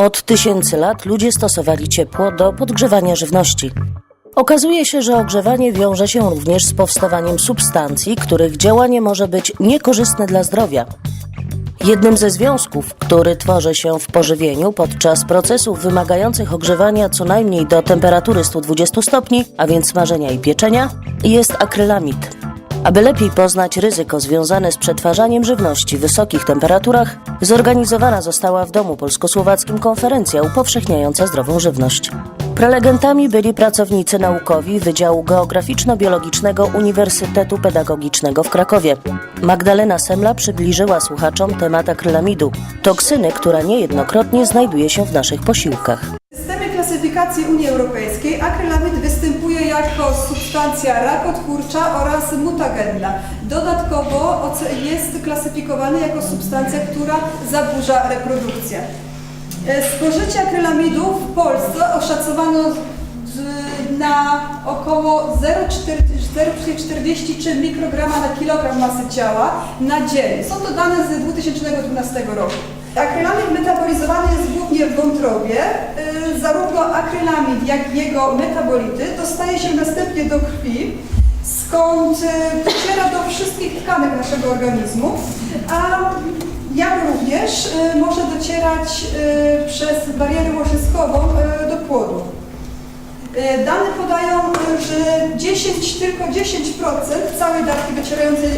Od tysięcy lat ludzie stosowali ciepło do podgrzewania żywności. Okazuje się, że ogrzewanie wiąże się również z powstawaniem substancji, których działanie może być niekorzystne dla zdrowia. Jednym ze związków, który tworzy się w pożywieniu podczas procesów wymagających ogrzewania co najmniej do temperatury 120 stopni, a więc smażenia i pieczenia, jest akrylamid. Aby lepiej poznać ryzyko związane z przetwarzaniem żywności w wysokich temperaturach, zorganizowana została w Domu Polsko-Słowackim konferencja upowszechniająca zdrową żywność. Prelegentami byli pracownicy naukowi Wydziału Geograficzno-Biologicznego Uniwersytetu Pedagogicznego w Krakowie. Magdalena Semla przybliżyła słuchaczom temat akrylamidu, toksyny, która niejednokrotnie znajduje się w naszych posiłkach. W systemie klasyfikacji Unii Europejskiej akrylamid występuje jako substancja rakotwórcza oraz mutagenna. Dodatkowo jest klasyfikowany jako substancja, która zaburza reprodukcję. E, Spożycie akrylamidu w Polsce oszacowano na około 0,43 mikrograma na kilogram masy ciała na dzień. Są to dane z 2012 roku. Akrylamid metabolizowany jest głównie w wątrobie. Zarówno akrylamid, jak i jego metabolity dostaje się następnie do krwi, skąd y, dociera do wszystkich tkanek naszego organizmu, a jak również y, może docierać y, przez barierę łożyskową do płodu. E, Dane podają, e, że 10, tylko 10% całej dawki docierającej,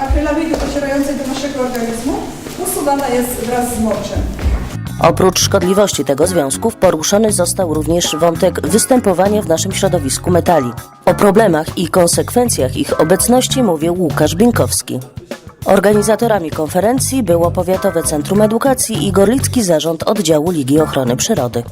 akrylamidu docierającej do naszego organizmu usuwana jest wraz z moczem. Oprócz szkodliwości tego związków poruszony został również wątek występowania w naszym środowisku metali. O problemach i konsekwencjach ich obecności mówił Łukasz Binkowski. Organizatorami konferencji było Powiatowe Centrum Edukacji i Gorlicki Zarząd Oddziału Ligi Ochrony Przyrody.